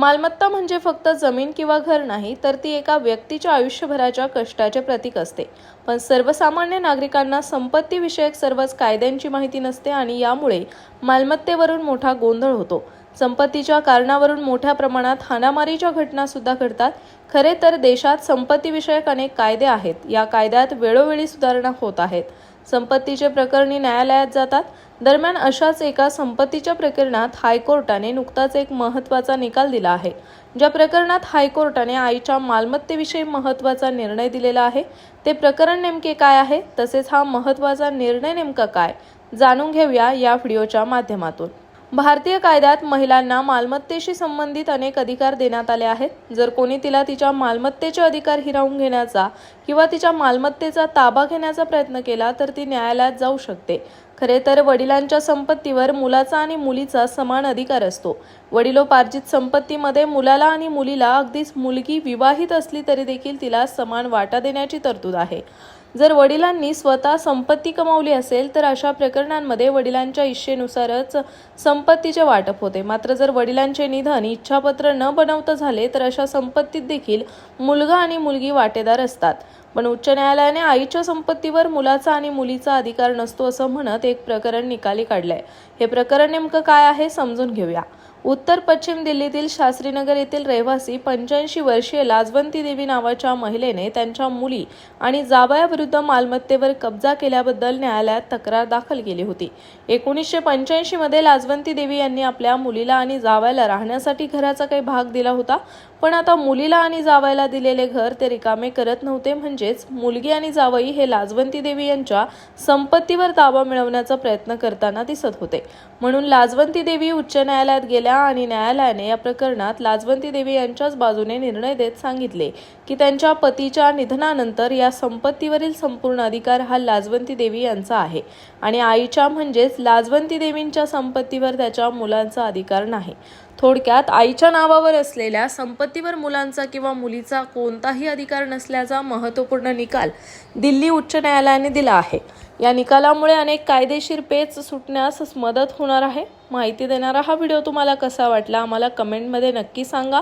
मालमत्ता म्हणजे फक्त जमीन किंवा घर नाही तर ती एका व्यक्तीच्या आयुष्यभराच्या कष्टाचे प्रतीक असते. पण सर्वसामान्य नागरिकांना संपत्तीविषयक सर्वच कायद्यांची माहिती नसते आणि यामुळे मालमत्तेवरून मोठा गोंधळ होतो. संपत्तीच्या कारणावरून मोठ्या प्रमाणात हाणामारीच्या घटना सुद्धा घडतात. खरे तर देशात संपत्तीविषयक अनेक कायदे आहेत. या कायद्यात वेळोवेळी सुधारणा होत आहेत. संपत्तीचे प्रकरणी न्यायालयात जातात. दरम्यान अशाच एका संपत्तीच्या प्रकरणात हायकोर्टाने नुकताच एक महत्त्वाचा निकाल दिला आहे. ज्या प्रकरणात हायकोर्टाने आईच्या मालमत्तेविषयी महत्त्वाचा निर्णय दिलेला आहे ते प्रकरण नेमके काय आहे तसेच हा महत्त्वाचा निर्णय नेमका काय जाणून घेऊया या व्हिडिओच्या माध्यमातून. भारतीय कायद्यात महिलांना मालमत्तेशी संबंधित अनेक अधिकार देण्यात आले आहेत. जर कोणी तिला तिच्या मालमत्तेचे अधिकार हिरावून घेण्याचा किंवा तिच्या मालमत्तेचा ताबा घेण्याचा प्रयत्न केला तर ती न्यायालयात जाऊ शकते. खरे तर वडिलांच्या संपत्तीवर मुलाचा आणि मुलीचा समान अधिकार असतो. वडिलोपार्जित संपत्तीमध्ये मुलाला आणि मुलीला अगदीच मुलगी विवाहित असली तरी देखील तिला समान वाटा देण्याची तरतूद आहे. जर वडिलांनी स्वतः संपत्ती कमावली असेल तर अशा प्रकरणांमध्ये वडिलांच्या इच्छेनुसारच संपत्तीचे वाटप होते. मात्र जर वडिलांचे निधन इच्छापत्र न बनवता झाले तर अशा संपत्तीत देखील मुलगा आणि मुलगी वाटेदार असतात. पण उच्च न्यायालयाने आईच्या संपत्तीवर मुलाचा आणि मुलीचा अधिकार नसतो असं म्हणत एक प्रकरण निकाली काढलंय. हे प्रकरण नेमकं काय आहे समजून घेऊया. उत्तर पश्चिम दिल्लीतील शास्त्रीनगर येथील रहिवासी पंच्याऐंशी वर्षीय लाजवंती देवी नावाच्या महिलेने त्यांच्या मुली आणि जावयाविरुद्ध मालमत्तेवर कब्जा केल्याबद्दल न्यायालयात तक्रार दाखल केली होती. एकोणीसशे पंच्याऐंशीमध्ये लाजवंती देवी यांनी आपल्या मुलीला आणि जावयाला राहण्यासाठी घराचा काही भाग दिला होता पण आता मुलीला आणि जावयाला दिलेले घर ते रिकामे करत नव्हते. म्हणजेच मुलगी आणि जावई हे लाजवंती देवी यांच्या संपत्तीवर ताबा मिळवण्याचा प्रयत्न करताना दिसत होते. म्हणून लाजवंती देवी उच्च न्यायालयात गेल्या आणि न्यायालयाने या प्रकरणात लाजवंती देवी यांच्याच बाजूने निर्णय देत सांगितले की त्यांच्या पतीच्या निधनानंतर या संपत्तीवरील संपूर्ण अधिकार हा लाजवंती देवी यांचा आहे. आणि आईच्या म्हणजेच लाजवंती देवींच्या संपत्तीवर त्याच्या मुलांचा अधिकार नाही. थोडक्यात आईच्या नावावर असलेल्या संपत्तीवर मुलांचा किंवा मुलीचा कोणताही अधिकार नसल्याचा महत्त्वपूर्ण निकाल दिल्ली उच्च न्यायालयाने दिला आहे. या निकालामुळे अनेक कायदेशीर पेच सुटण्यास मदत होणार आहे. माहिती देणारा हा व्हिडिओ तुम्हाला कसा वाटला आम्हाला कमेंटमध्ये नक्की सांगा.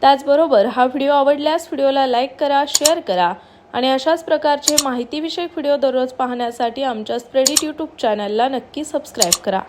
त्याचबरोबर हा व्हिडिओ आवडल्यास व्हिडिओला लाईक करा शेअर करा आणि अशाच प्रकारचे माहितीविषयक व्हिडिओ दररोज पाहण्यासाठी आमच्या स्प्रेडिट यूट्यूब चॅनलला नक्की सबस्क्राईब करा.